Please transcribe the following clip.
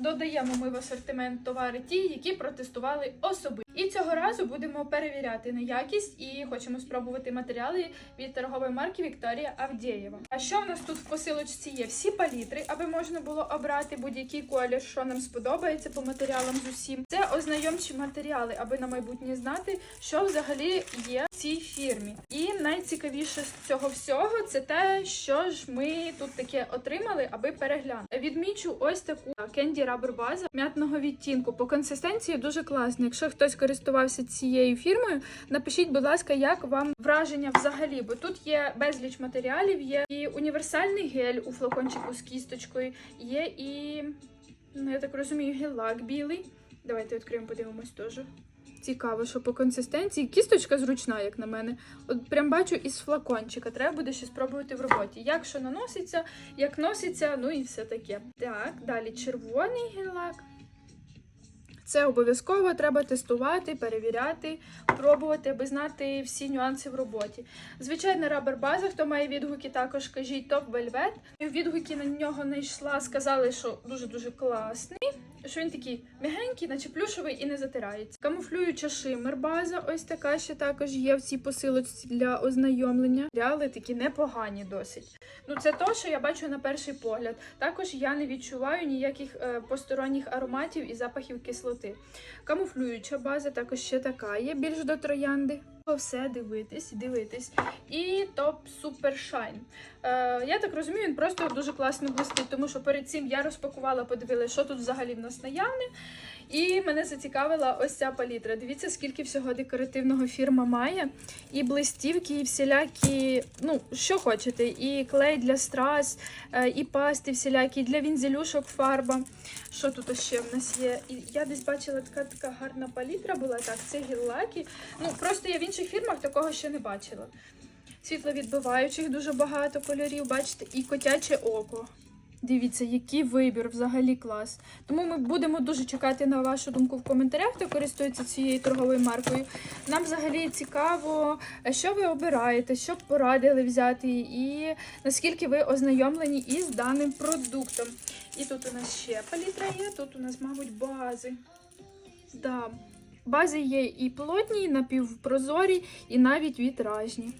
Додаємо ми в асортимент товари ті, які протестували особисто. І цього разу будемо перевіряти на якість і хочемо спробувати матеріали від торгової марки Вікторія Авдєєва. А що в нас тут в посилочці є? Всі палітри, аби можна було обрати будь-який колір, що нам сподобається по матеріалам з усім. Це ознайомчі матеріали, аби на майбутнє знати, що взагалі є цій фірмі. І найцікавіше з цього всього це те, що ж ми тут таке отримали, аби переглянути. Відмічу ось таку кенді рабер база м'ятного відтінку. По консистенції дуже класно. Якщо хтось користувався цією фірмою, напишіть, будь ласка, як вам враження взагалі, бо тут є безліч матеріалів, є і універсальний гель у флакончику з кісточкою, є і, ну я так розумію, гель-лак білий. Давайте відкриємо, подивимось теж. Цікаво, що по консистенції кісточка зручна, як на мене. От прям бачу із флакончика. Треба буде ще спробувати в роботі. Як що наноситься, як носиться, ну і все таке. Так, далі червоний гель-лак. Це обов'язково треба тестувати, перевіряти, пробувати, аби знати всі нюанси в роботі. Звичайна рабер база, хто має відгуки, також кажіть топ вельвет. Відгуки на нього не сказали, що дуже-дуже класний. Що він такий м'ягенький, наче плюшевий і не затирається. Камуфлююча шимер база, ось така ще також є в цій посилочці для ознайомлення. Матеріали такі непогані досить. Ну це то, що я бачу на перший погляд. Також я не відчуваю ніяких е, посторонніх ароматів і запахів кислоти. Камуфлююча база також ще така є, більш до троянди. Все дивитись, дивитись. І топ Супер Шайн. Е, я так розумію, він просто дуже класно блистить, тому що перед цим я розпакувала, подивилася, що тут взагалі в нас наявне. І мене зацікавила ось ця палітра. Дивіться, скільки всього декоративного фірма має. І блистівки, і всілякі, ну, що хочете, і клей для страз, е, і пасти всілякі, для вінзелюшок фарба. Що тут ще в нас є? І я десь бачила така така гарна палітра була. Так, це гіллаки. Ну, просто я в інших фірмах такого ще не бачила. Світловідбиваючих дуже багато кольорів, бачите, і котяче око. Дивіться, який вибір, взагалі клас. Тому ми будемо дуже чекати на вашу думку в коментарях, хто користується цією торговою маркою. Нам взагалі цікаво, що ви обираєте, що б порадили взяти, і наскільки ви ознайомлені із даним продуктом. І тут у нас ще палітра є, тут у нас, мабуть, бази. Да. Бази є і плотні, і напівпрозорі, і навіть вітражні.